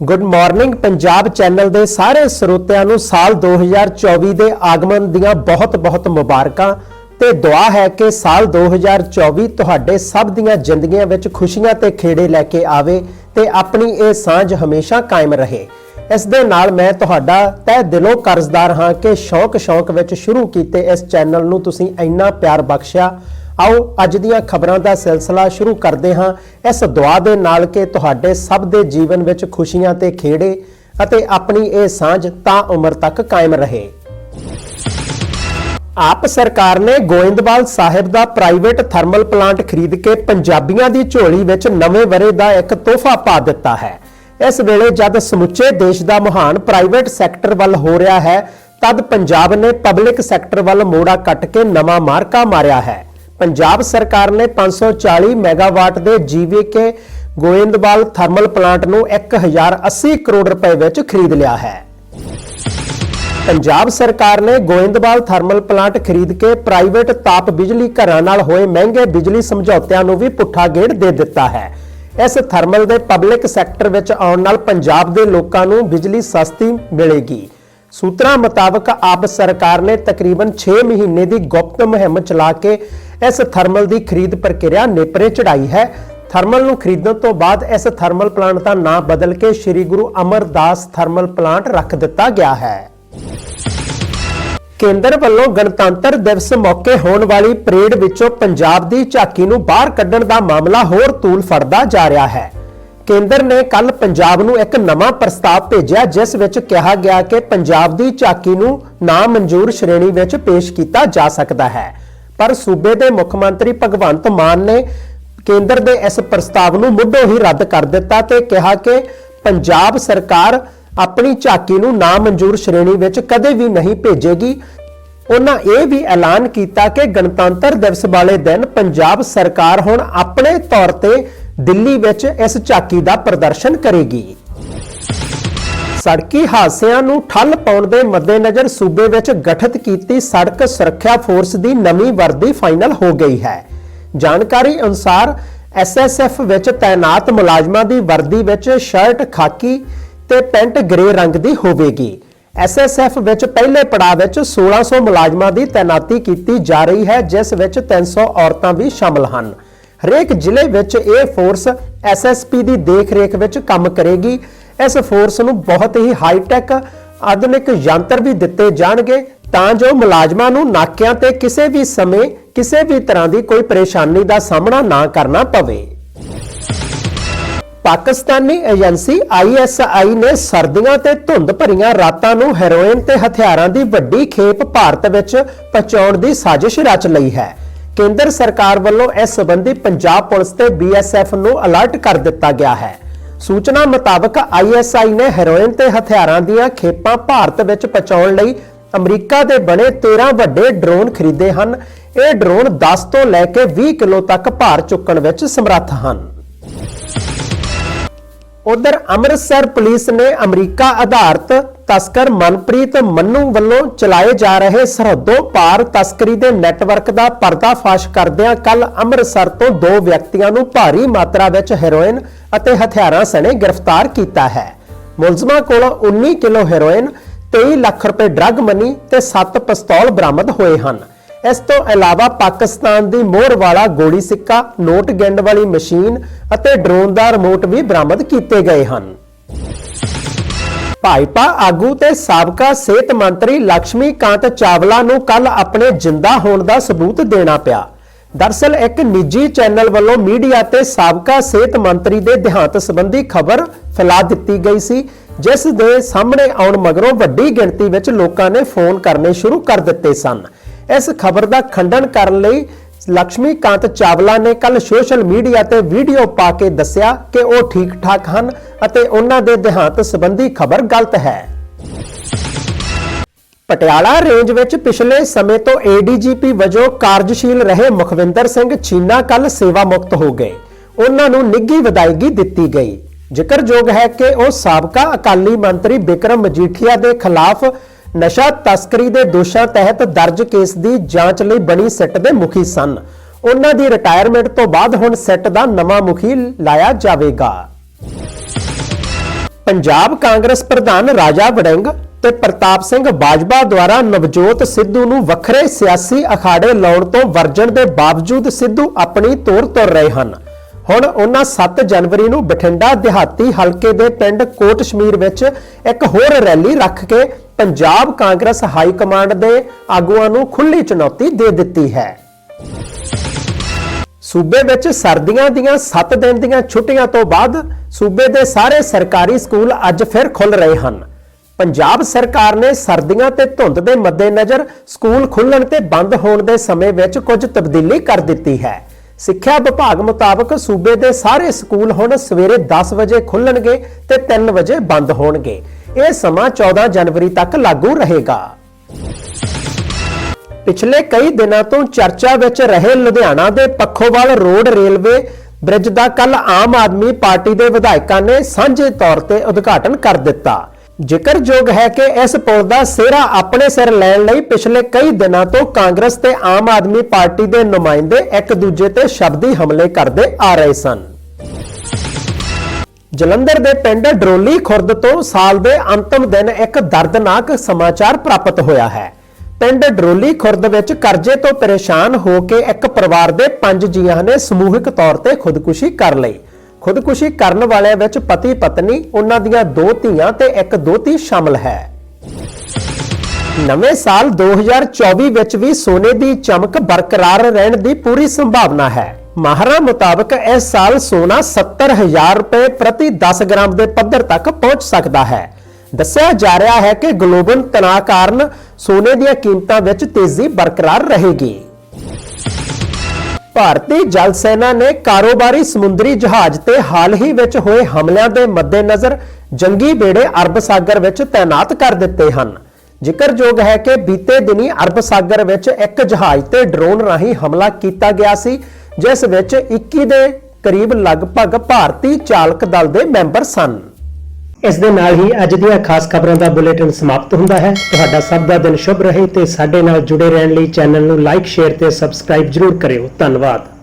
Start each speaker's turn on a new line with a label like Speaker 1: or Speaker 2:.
Speaker 1: Good morning Punjab channel ਦੇ ਸਾਰੇ ਸਰੋਤਿਆਂ ਨੂੰ ਸਾਲ 2024 ਦੇ ਆਗਮਨ ਦੀਆਂ ਬਹੁਤ-ਬਹੁਤ ਮੁਬਾਰਕਾਂ ਤੇ ਦੁਆ ਹੈ ਕਿ ਸਾਲ 2024 ਤੁਹਾਡੇ ਸਭ ਦੀਆਂ ਜ਼ਿੰਦਗੀਆਂ ਵਿੱਚ ਖੁਸ਼ੀਆਂ ਤੇ ਖੇੜੇ ਲੈ ਕੇ ਆਵੇ ਤੇ ਆਪਣੀ ਇਹ ਸਾਂਝ ਹਮੇਸ਼ਾ ਕਾਇਮ ਰਹੇ। ਇਸ ਦੇ ਨਾਲ ਮੈਂ ਤੁਹਾਡਾ ਤਹਿ ਦਿਲੋਂ ਕਰਜ਼ਦਾਰ ਹਾਂ ਕਿ ਸ਼ੌਕ-ਸ਼ੌਕ ਵਿੱਚ ਸ਼ੁਰੂ ਕੀਤੇ ਇਸ ਚੈਨਲ ਨੂੰ ਤੁਸੀਂ ਇੰਨਾ ਪਿਆਰ ਬਖਸ਼ਿਆ ਆਓ ਅੱਜ ਦੀਆਂ ਖਬਰਾਂ ਦਾ ਸਿਲਸਿਲਾ ਸ਼ੁਰੂ ਕਰਦੇ ਹਾਂ। ਇਸ ਦੁਆ ਦੇ ਨਾਲ ਕਿ ਤੁਹਾਡੇ ਸਭ ਦੇ ਜੀਵਨ ਵਿੱਚ ਖੁਸ਼ੀਆਂ ਤੇ ਖੇੜੇ ਅਤੇ ਆਪਣੀ ਇਹ ਸਾਂਝ ਤਾਂ ਉਮਰ ਤੱਕ ਕਾਇਮ ਰਹੇ। ਆਪ ਸਰਕਾਰ ਨੇ ਗੋਇੰਦਵਾਲ ਸਾਹਿਬ ਦਾ ਪ੍ਰਾਈਵੇਟ ਥਰਮਲ ਪਲਾਂਟ ਖਰੀਦ ਕੇ ਪੰਜਾਬੀਆਂ ਦੀ ਝੋਲੀ ਵਿੱਚ ਨਵੇਂ ਵਰੇ ਦਾ ਇੱਕ ਤੋਹਫਾ ਪਾ ਦਿੱਤਾ ਹੈ। ਇਸ ਵੇਲੇ ਜਦ ਸਮੁੱਚੇ ਦੇਸ਼ ਦਾ ਮਹਾਨ ਪ੍ਰਾਈਵੇਟ ਸੈਕਟਰ ਵੱਲ ਹੋ ਰਿਹਾ ਹੈ, ਤਦ ਪੰਜਾਬ ਨੇ ਪਬਲਿਕ ਸੈਕਟਰ ਵੱਲ ਮੋੜਾ ਕੱਟ ਕੇ ਨਵਾਂ ਮਾਰਕਾ ਮਾਰਿਆ ਹੈ। ਪੰਜਾਬ ਸਰਕਾਰ ਨੇ 540 ਮੈਗਾਵਾਟ ਦੇ ਜੀਵੀਕੇ ਗੋਇੰਦਵਾਲ ਥਰਮਲ ਪਲਾਂਟ ਨੂੰ 1080 ਕਰੋੜ ਰੁਪਏ ਵਿੱਚ ਖਰੀਦ ਲਿਆ ਹੈ। ਪੰਜਾਬ ਸਰਕਾਰ ਨੇ ਗੋਇੰਦਵਾਲ ਥਰਮਲ ਪਲਾਂਟ ਖਰੀਦ ਕੇ ਪ੍ਰਾਈਵੇਟ ਤਾਪ ਬਿਜਲੀ ਘਰਾਂ ਨਾਲ ਹੋਏ ਮਹਿੰਗੇ ਬਿਜਲੀ ਸਮਝੌਤਿਆਂ ਨੂੰ ਵੀ ਪੁੱਠਾ ਗੇੜ ਦੇ ਦਿੱਤਾ ਹੈ। ਇਸ ਥਰਮਲ ਦੇ ਪਬਲਿਕ ਸੈਕਟਰ ਵਿੱਚ ਆਉਣ ਨਾਲ ਪੰਜਾਬ ਦੇ ਲੋਕਾਂ ਨੂੰ ਬਿਜਲੀ ਸਸਤੀ ਮਿਲੇਗੀ। ਸੂਤਰਾਂ ਮੁਤਾਬਕ ਆਪ ਸਰਕਾਰ ਨੇ ਤਕਰੀਬਨ 6 ਮਹੀਨੇ ਦੀ ਗੁਪਤ ਮੁਹਿੰਮ ਚਲਾ ਕੇ ਇਸ ਥਰਮਲ ਦੀ ਖਰੀਦ ਪ੍ਰਕਿਰਿਆ ਨੇਪਰੇ ਚੜਾਈ ਹੈ। ਥਰਮਲ ਨੂੰ ਖਰੀਦਣ ਤੋਂ ਬਾਅਦ ਇਸ ਥਰਮਲ ਪਲਾਂਟ ਦਾ ਨਾਮ ਬਦਲ ਕੇ ਸ੍ਰੀ ਗੁਰੂ ਅਮਰਦਾਸ ਥਰਮਲ ਪਲਾਂਟ ਰੱਖ ਦਿੱਤਾ ਗਿਆ ਹੈ। ਕੇਂਦਰ ਵੱਲੋਂ ਗਣਤੰਤਰ ਦਿਵਸ ਮੌਕੇ ਹੋਣ ਵਾਲੀ ਪਰੇਡ ਵਿੱਚੋਂ ਪੰਜਾਬ ਦੀ ਝਾਕੀ ਨੂੰ ਬਾਹਰ ਕੱਢਣ ਦਾ ਮਾਮਲਾ ਹੋਰ ਤੂਲ ਫੜਦਾ ਜਾ ਰਿਹਾ ਹੈ। ਕੇਂਦਰ ਨੇ ਕੱਲ ਪੰਜਾਬ ਨੂੰ ਇੱਕ ਨਵਾਂ ਪ੍ਰਸਤਾਵ ਭੇਜਿਆ, ਜਿਸ ਵਿੱਚ ਕਿਹਾ ਗਿਆ ਕਿ ਪੰਜਾਬ ਦੀ ਝਾਕੀ ਨੂੰ ਨਾ ਮਨਜ਼ੂਰ ਸ਼੍ਰੇਣੀ ਵਿੱਚ ਪੇਸ਼ ਕੀਤਾ ਜਾ ਸਕਦਾ ਹੈ। ਪਰ ਸੂਬੇ ਦੇ ਮੁੱਖ ਮੰਤਰੀ ਭਗਵੰਤ ਮਾਨ ਨੇ ਕੇਂਦਰ ਦੇ ਇਸ ਪ੍ਰਸਤਾਵ ਨੂੰ ਮੁੱਢੋਂ ਹੀ ਰੱਦ ਕਰ ਦਿੱਤਾ ਤੇ ਕਿਹਾ ਕਿ ਪੰਜਾਬ ਸਰਕਾਰ ਆਪਣੀ ਝਾਕੀ ਨੂੰ ਨਾ ਮਨਜ਼ੂਰ ਸ਼੍ਰੇਣੀ ਵਿੱਚ ਕਦੇ ਵੀ ਨਹੀਂ ਭੇਜੇਗੀ। ਉਹਨਾਂ ਇਹ ਵੀ ਐਲਾਨ ਕੀਤਾ ਕਿ ਗਣਤੰਤਰ ਦਿਵਸ ਵਾਲੇ ਦਿਨ ਪੰਜਾਬ ਸਰਕਾਰ ਹੁਣ ਆਪਣੇ ਤੌਰ ਤੇ ਦਿੱਲੀ ਵਿੱਚ ਇਸ ਝਾਕੀ ਦਾ ਪ੍ਰਦਰਸ਼ਨ ਕਰੇਗੀ। ਸੜਕੀ ਹਾਦਸਿਆਂ ਨੂੰ ਠੱਲ ਪਾਉਣ ਦੇ ਮੱਦੇਨਜ਼ਰ ਸੂਬੇ ਵਿੱਚ ਗਠਿਤ ਕੀਤੀ ਸੜਕ ਸੁਰੱਖਿਆ ਫੋਰਸ ਦੀ ਨਵੀਂ ਵਰਦੀ ਫਾਈਨਲ ਹੋ ਗਈ ਹੈ। ਜਾਣਕਾਰੀ ਅਨੁਸਾਰ ਐਸਐਸਐਫ ਵਿੱਚ ਤਾਇਨਾਤ ਮੁਲਾਜ਼ਮਾਂ ਦੀ ਵਰਦੀ ਵਿੱਚ ਸ਼ਰਟ, ਖਾਕੀ ਤੇ ਪੈਂਟ ਗ੍ਰੇ ਰੰਗ ਦੀ ਹੋਵੇਗੀ। ਐਸਐਸਐਫ ਵਿੱਚ ਪਹਿਲੇ ਪੜਾਅ ਵਿੱਚ 1600 ਮੁਲਾਜ਼ਮਾਂ ਦੀ ਤਾਇਨਾਤੀ ਕੀਤੀ ਜਾ ਰਹੀ ਹੈ, ਜਿਸ ਵਿੱਚ 300 ਔਰਤਾਂ ਵੀ ਸ਼ਾਮਲ ਹਨ। ਹਰੇਕ ਜ਼ਿਲ੍ਹੇ ਵਿੱਚ ਇਹ ਫੋਰਸ ਐਸਐਸਪੀ ਦੀ ਦੇਖ-ਰੇਖ ਵਿੱਚ ਕੰਮ ਕਰੇਗੀ। ਇਸ ਫੋਰਸ ਨੂੰ ਬਹੁਤ ਹੀ ਹਾਈ-ਟੈਕ ਆਧੁਨਿਕ ਯੰਤਰ ਵੀ ਦਿੱਤੇ ਜਾਣਗੇ, ਤਾਂ ਜੋ ਮੁਲਾਜ਼ਮਾਂ ਨੂੰ ਨਾਕਿਆਂ ਤੇ ਕਿਸੇ ਵੀ ਸਮੇਂ ਕਿਸੇ ਵੀ ਤਰ੍ਹਾਂ ਦੀ ਕੋਈ ਪਰੇਸ਼ਾਨੀ ਦਾ ਸਾਹਮਣਾ ਨਾ ਕਰਨਾ ਪਵੇ। ਪਾਕਿਸਤਾਨੀ ਏਜੰਸੀ ਆਈਐਸਆਈ ਨੇ ਸਰਦੀਆਂ ਤੇ ਧੁੰਦ ਭਰੀਆਂ ਰਾਤਾਂ ਨੂੰ ਹੈਰੋਇਨ ਤੇ ਹਥਿਆਰਾਂ ਦੀ ਵੱਡੀ ਖੇਪ ਭਾਰਤ ਵਿੱਚ ਪਹੁੰਚਾਉਣ ਦੀ ਸਾਜ਼ਿਸ਼ ਰਚ ਲਈ ਹੈ। ਕੇਂਦਰ ਸਰਕਾਰ ਵੱਲੋਂ ਇਸ ਸੰਬੰਧੀ ਪੰਜਾਬ ਪੁਲਿਸ ਤੇ ਬੀਐਸਐਫ ਨੂੰ ਅਲਰਟ ਕਰ ਦਿੱਤਾ ਗਿਆ ਹੈ। ਸੂਚਨਾ ਮੁਤਾਬਕ ਆਈਐਸਆਈ ਨੇ ਹੈਰੋਇਨ ਤੇ ਹਥਿਆਰਾਂ ਦੀਆਂ ਖੇਪਾਂ ਭਾਰਤ ਵਿੱਚ ਪਹੁੰਚਾਉਣ ਲਈ ਅਮਰੀਕਾ ਦੇ ਬਣੇ 13 ਵੱਡੇ ਡਰੋਨ ਖਰੀਦੇ ਹਨ। ਇਹ ਡਰੋਨ 10 ਤੋਂ ਲੈ ਕੇ 20 ਕਿਲੋ ਤੱਕ ਭਾਰ ਚੁੱਕਣ ਵਿੱਚ ਸਮਰੱਥ ਹਨ। ਉਧਰ ਅੰਮ੍ਰਿਤਸਰ ਪੁਲਿਸ ਨੇ ਅਮਰੀਕਾ ਆਧਾਰਿਤ ਤਸਕਰ ਮਨਪ੍ਰੀਤ ਮੰਨੂ ਵੱਲੋਂ ਚਲਾਏ ਜਾ ਰਹੇ ਸਰਹੱਦੋਂ ਪਾਰ ਤਸਕਰੀ ਦੇ ਨੈਟਵਰਕ ਦਾ ਪਰਦਾਫਾਸ਼ ਕਰਦਿਆਂ ਕੱਲ ਅੰਮ੍ਰਿਤਸਰ ਤੋਂ ਦੋ ਵਿਅਕਤੀਆਂ ਨੂੰ ਭਾਰੀ ਮਾਤਰਾ ਵਿੱਚ ਹੈਰੋਇਨ ਅਤੇ ਹਥਿਆਰਾਂ ਸਣੇ ਗ੍ਰਿਫਤਾਰ ਕੀਤਾ ਹੈ। ਮੁਲਜ਼ਮਾਂ ਕੋਲੋਂ 19 ਕਿਲੋ ਹੈਰੋਇਨ 23 ਲੱਖ ਰੁਪਏ ਡਰੱਗ ਮਨੀ ਤੇ 7 ਪਿਸਤੌਲ ਬਰਾਮਦ ਹੋਏ ਹਨ। ਇਸ ਤੋਂ ਇਲਾਵਾ ਪਾਕਿਸਤਾਨ ਦੀ ਮੋਹਰ ਵਾਲਾ ਗੋਲੀ ਸਿੱਕਾ, ਨੋਟ ਗਿਣਨ ਵਾਲੀ ਮਸ਼ੀਨ ਅਤੇ ਡਰੋਨ ਦਾ ਰਿਮੋਟ ਵੀ ਬਰਾਮਦ ਕੀਤੇ ਗਏ ਹਨ। ਭਾਜਪਾ ਆਗੂ ਤੇ ਸਾਬਕਾ ਸਿਹਤ ਮੰਤਰੀ ਲక్ష్ਮੀ ਕਾਂਤ ਚਾਵਲਾ ਨੂੰ ਕੱਲ ਆਪਣੇ ਜਿੰਦਾ ਹੋਣ ਦਾ ਸਬੂਤ ਦੇਣਾ ਪਿਆ। ਦਰਸਲ ਇੱਕ ਨਿੱਜੀ ਚੈਨਲ ਵੱਲੋਂ ਮੀਡੀਆ ਤੇ ਸਾਬਕਾ ਸਿਹਤ ਮੰਤਰੀ ਦੇ ਦੇਹਾਂਤ ਸੰਬੰਧੀ ਖਬਰ ਫੈਲਾ ਦਿੱਤੀ ਗਈ ਸੀ, ਜਿਸ ਦੇ ਸਾਹਮਣੇ ਆਉਣ ਮਗਰੋਂ ਵੱਡੀ ਗਿਣਤੀ ਵਿੱਚ ਲੋਕਾਂ ਨੇ ਫੋਨ ਕਰਨੇ ਸ਼ੁਰੂ ਕਰ ਦਿੱਤੇ ਸਨ। ਇਸ ਖਬਰ ਦਾ ਖੰਡਨ ਕਰਨ ਲਈ ਲక్ష్ਮੀ ਕਾਂਤ ਚਾਵਲਾ ਨੇ ਕੱਲ ਸੋਸ਼ਲ ਮੀਡੀਆ ਤੇ ਵੀਡੀਓ ਪਾ ਕੇ ਦੱਸਿਆ ਕਿ ਉਹ ਠੀਕ ਠਾਕ ਹਨ ਅਤੇ ਉਹਨਾਂ ਦੇ ਦੇਹਾਂਤ ਸੰਬੰਧੀ ਖਬਰ ਗਲਤ ਹੈ। ਪਟਿਆਲਾ ਰੇਂਜ ਵਿੱਚ ਪਿਛਲੇ ਸਮੇਂ ਤੋਂ ਏਡੀਜੀਪੀ ਵਜੋਂ ਕਾਰਜਸ਼ੀਲ ਰਹੇ ਮੁਖਵਿੰਦਰ ਸਿੰਘ ਛੀਨਾ ਕੱਲ ਸੇਵਾ ਮੁਕਤ ਹੋ ਗਏ। ਉਹਨਾਂ ਨੂੰ ਨਿੱਘੀ ਵਿਦਾਇਗੀ ਦਿੱਤੀ ਗਈ। ਜ਼ਿਕਰਯੋਗ ਹੈ ਕਿ ਉਹ ਸਾਬਕਾ ਅਕਾਲੀ ਮੰਤਰੀ ਬਿਕਰਮ ਮਜੀਠੀਆ ਦੇ ਖਿਲਾਫ ਨਸ਼ਾ ਤਸਕਰੀ ਦੇ ਦੋਸ਼ਾਂ ਤਹਿਤ ਦਰਜ ਕੇਸ ਦੀ ਜਾਂਚ ਲਈ ਬਣੀ ਸਿੱਟ ਦੇ ਮੁਖੀ ਸਨ। ਉਹਨਾਂ ਦੀ ਰਿਟਾਇਰਮੈਂਟ ਤੋਂ ਬਾਅਦ ਹੁਣ ਸਿੱਟ ਦਾ ਨਵਾਂ ਮੁਖੀ ਲਾਇਆ ਜਾਵੇਗਾ। ਪੰਜਾਬ ਕਾਂਗਰਸ ਪ੍ਰਧਾਨ ਰਾਜਾ ਵੜਿੰਗ ਤੇ ਪ੍ਰਤਾਪ ਸਿੰਘ ਬਾਜਵਾ ਦੁਆਰਾ ਨਵਜੋਤ ਸਿੱਧੂ ਨੂੰ ਵੱਖਰੇ ਸਿਆਸੀ ਅਖਾੜੇ ਲਾਉਣ ਤੋਂ ਵਰਜਣ ਦੇ ਬਾਵਜੂਦ ਸਿੱਧੂ ਆਪਣੀ ਤੋਰ ਤੁਰ ਰਹੇ ਹਨ। ਹੁਣ ਉਹਨਾਂ 7 ਜਨਵਰੀ ਨੂੰ ਬਠਿੰਡਾ ਦਿਹਾਤੀ ਹਲਕੇ ਦੇ ਪਿੰਡ ਕੋਟਸ਼ਮੀਰ ਵਿੱਚ ਇੱਕ ਹੋਰ ਰੈਲੀ ਰੱਖ ਕੇ ਪੰਜਾਬ ਕਾਂਗਰਸ ਹਾਈ ਕਮਾਂਡ ਦੇ ਆਗੂਆਂ ਨੂੰ ਖੁੱਲੀ ਚੁਣੌਤੀ ਦੇ ਦਿੱਤੀ ਹੈ। ਸੂਬੇ ਵਿੱਚ ਸਰਦੀਆਂ ਦੀਆਂ 7 ਦਿਨ ਦੀਆਂ ਛੁੱਟੀਆਂ ਤੋਂ ਬਾਅਦ ਸੂਬੇ ਦੇ ਸਾਰੇ ਸਰਕਾਰੀ ਸਕੂਲ ਅੱਜ ਫਿਰ ਖੁੱਲ ਰਹੇ ਹਨ। ਪੰਜਾਬ ਸਰਕਾਰ ਨੇ ਸਰਦੀਆਂ ਤੇ ਧੁੰਦ ਦੇ ਮੱਦੇਨਜ਼ਰ ਸਕੂਲ ਖੁੱਲਣ ਤੇ ਬੰਦ ਹੋਣ ਦੇ ਸਮੇਂ ਵਿੱਚ ਕੁਝ ਤਬਦੀਲੀ ਕਰ ਦਿੱਤੀ ਹੈ। ਸਿੱਖਿਆ ਵਿਭਾਗ ਮੁਤਾਬਕ ਸੂਬੇ ਦੇ ਸਾਰੇ ਸਕੂਲ ਹੁਣ ਸਵੇਰੇ 10 ਵਜੇ ਖੁੱਲਣਗੇ ਤੇ 3 ਵਜੇ ਬੰਦ ਹੋਣਗੇ। ਇਹ ਸਮਾਂ 14 ਜਨਵਰੀ ਤੱਕ ਲਾਗੂ ਰਹੇਗਾ। ਪਿਛਲੇ ਕਈ ਦਿਨਾਂ ਤੋਂ ਚਰਚਾ ਵਿੱਚ ਰਹੇ ਲੁਧਿਆਣਾ ਦੇ ਪੱਖੋਵਾਲ ਰੋਡ ਰੇਲਵੇ ਬ੍ਰਿਜ ਦਾ ਕੱਲ ਆਮ ਆਦਮੀ ਪਾਰਟੀ ਦੇ ਵਿਧਾਇਕਾਂ ਨੇ ਸਾਂਝੇ ਤੌਰ ਤੇ ਉਦਘਾਟਨ ਕਰ ਦਿੱਤਾ। ਜ਼ਿਕਰਯੋਗ ਹੈ ਕਿ ਇਸ ਪੁਲ ਦਾ ਸਿਹਰਾ ਆਪਣੇ ਸਿਰ ਲੈਣ ਲਈ ਪਿਛਲੇ ਕਈ ਦਿਨਾਂ ਤੋਂ ਕਾਂਗਰਸ ਤੇ ਆਮ ਆਦਮੀ ਪਾਰਟੀ ਦੇ ਨੁਮਾਇੰਦੇ ਇੱਕ ਦੂਜੇ ਤੇ ਸ਼ਬਦੀ ਹਮਲੇ ਕਰਦੇ ਆ ਰਹੇ ਸਨ। ਜਲੰਧਰ ਦੇ ਪਿੰਡ ਡਰੋਲੀ ਖੁਰਦ ਤੋਂ ਸਾਲ ਦੇ ਅੰਤਮ ਦਿਨ ਇੱਕ ਦਰਦਨਾਕ ਸਮਾਚਾਰ ਪ੍ਰਾਪਤ ਹੋਇਆ ਹੈ। ਪਿੰਡ ਡਰੋਲੀ ਖੁਰਦ ਵਿੱਚ ਕਰਜ਼ੇ ਤੋਂ ਪਰੇਸ਼ਾਨ ਹੋ ਕੇ ਇੱਕ ਪਰਿਵਾਰ ਦੇ ਪੰਜ ਜੀਆਂ ਨੇ ਸਮੂਹਿਕ ਤੌਰ ਤੇ ਖੁਦਕੁਸ਼ੀ ਕਰ ਲਈ। ਖੁਦਕੁਸ਼ੀ ਕਰਨ ਵਾਲਿਆਂ ਵਿੱਚ ਪਤੀ ਪਤਨੀ, ਉਹਨਾਂ ਦੀਆਂ ਦੋ ਧੀਆਂ ਤੇ ਇੱਕ ਦੋਤੀ ਸ਼ਾਮਲ ਹੈ। ਨਵੇਂ ਸਾਲ 2024 ਵਿੱਚ ਵੀ ਸੋਨੇ ਦੀ ਚਮਕ ਬਰਕਰਾਰ ਰਹਿਣ ਦੀ ਪੂਰੀ ਸੰਭਾਵਨਾ ਹੈ। ਮਾਹਰਾਂ ਮੁਤਾਬਕ ਇਸ ਸਾਲ ਸੋਨਾ 70000 ਰੁਪਏ ਪ੍ਰਤੀ 10 ਗ੍ਰਾਮ ਦੇ ਪੱਧਰ ਤੱਕ ਪਹੁੰਚ ਸਕਦਾ ਹੈ। ਦੱਸਿਆ ਜਾ ਰਿਹਾ ਹੈ ਕਿ ਗਲੋਬਲ ਤਣਾਅ ਕਾਰਨ ਸੋਨੇ ਦੀਆਂ ਕੀਮਤਾਂ ਵਿੱਚ ਤੇਜ਼ੀ ਬਰਕਰਾਰ ਰਹੇਗੀ। ਭਾਰਤੀ ਜਲ ਸੈਨਾ ਨੇ ਕਾਰੋਬਾਰੀ ਸਮੁੰਦਰੀ ਜਹਾਜ਼ ਤੇ ਹਾਲ ਹੀ ਵਿੱਚ ਹੋਏ ਹਮਲਿਆਂ ਦੇ ਮੱਦੇਨਜ਼ਰ ਜੰਗੀ ਬੇੜੇ ਅਰਬ ਸਾਗਰ ਵਿੱਚ ਤਾਇਨਾਤ ਕਰ ਦਿੱਤੇ ਹਨ। ਜ਼ਿਕਰਯੋਗ ਹੈ ਕਿ ਬੀਤੇ ਦਿਨੀ ਅਰਬ ਸਾਗਰ ਵਿੱਚ ਇੱਕ ਜਹਾਜ਼ ਤੇ ਡਰੋਨ ਰਾਹੀਂ ਹਮਲਾ ਕੀਤਾ ਗਿਆ ਸੀ ਜਿਸ ਵਿੱਚ 21 ਦੇ ਕਰੀਬ ਲਗਭਗ ਭਾਰਤੀ ਚਾਲਕ ਦਲ ਦੇ ਮੈਂਬਰ ਸਨ। ਇਸ ਦੇ ਨਾਲ ਹੀ ਅੱਜ ਦੀਆਂ ਖਾਸ ਖਬਰਾਂ ਦਾ ਬੁਲੇਟਿਨ ਸਮਾਪਤ ਹੁੰਦਾ ਹੈ। ਤੁਹਾਡਾ ਸਭ ਦਾ ਦਿਨ ਸ਼ੁਭ ਰਹੇ ਤੇ ਸਾਡੇ ਨਾਲ ਜੁੜੇ ਰਹਿਣ ਲਈ ਚੈਨਲ ਨੂੰ ਲਾਈਕ, ਸ਼ੇਅਰ ਤੇ ਸਬਸਕ੍ਰਾਈਬ ਜਰੂਰ ਕਰਿਓ। ਧੰਨਵਾਦ।